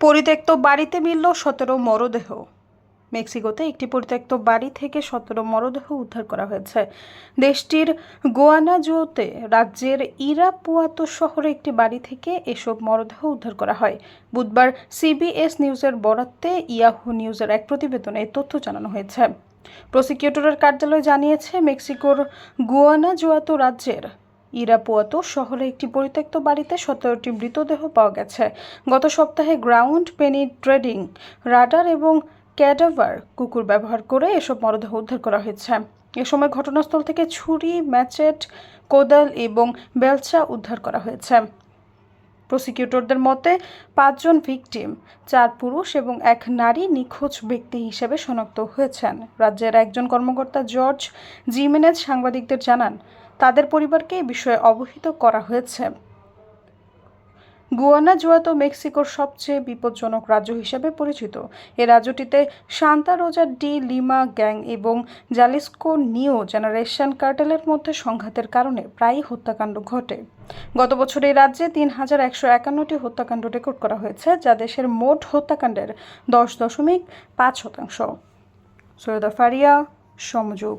পরিত্যক্ত বাড়িতে মিলল সতেরো মরদেহ। মেক্সিকোতে একটি পরিত্যক্ত বাড়ি থেকে সতেরো মরদেহ উদ্ধার করা হয়েছে। দেশটির গোয়ানাজুতে রাজ্যের ইরাপুয়াতো শহরে একটি বাড়ি থেকে এসব মরদেহ উদ্ধার করা হয়। বুধবার সিবিএস নিউজের বরাত্তে ইয়াহু নিউজের এক প্রতিবেদনে তথ্য জানানো হয়েছে। প্রসিকিউটরের কার্যালয় জানিয়েছে, মেক্সিকোর গুয়ানাজুয়াতো রাজ্যের ইরাপুয়াতো শহরে একটি পরিত্যক্ত বাড়িতে সতেরোটি মৃতদেহ পাওয়া গেছে। গত সপ্তাহে গ্রাউন্ড পেনি ট্রেডিং, রাডার এবং ক্যাডাভার কুকুর ব্যবহার করে এসব মরদেহ উদ্ধার করা হয়েছে। এ সময় ঘটনাস্থল থেকে ছুরি, ম্যাচেট, কোদাল এবং বেলচা উদ্ধার করা হয়েছে। প্রসিকিউটরদের মতে, পাঁচজন ভিকটিম, চার পুরুষ এবং এক নারী নিখোঁজ ব্যক্তি হিসেবে শনাক্ত হয়েছেন। রাজ্যের একজন কর্মকর্তা জর্জ জিমেনেজ সাংবাদিকদের জানান তাদের পরিবারকে এ বিষয়ে অবহিত করা হয়েছে। গুয়ানা, জুয়াতো, মেক্সিকোর সবচেয়ে বিপজ্জনক রাজ্য হিসেবে পরিচিত। এ রাজ্যটিতে Santa Rosa, de Lima gang এবং জালিস্কো নিও জেনারেশন কার্টেলের মধ্যে সংঘাতের কারণে প্রায়ই হত্যাকাণ্ড ঘটে। গত বছর এই রাজ্যে তিন হাজার একশো একান্নটি হত্যাকাণ্ড রেকর্ড করা হয়েছে, যা দেশের মোট হত্যাকাণ্ডের দশ দশমিক পাঁচ শতাংশ। সৈয়দা ফারিয়া, সমযোগ।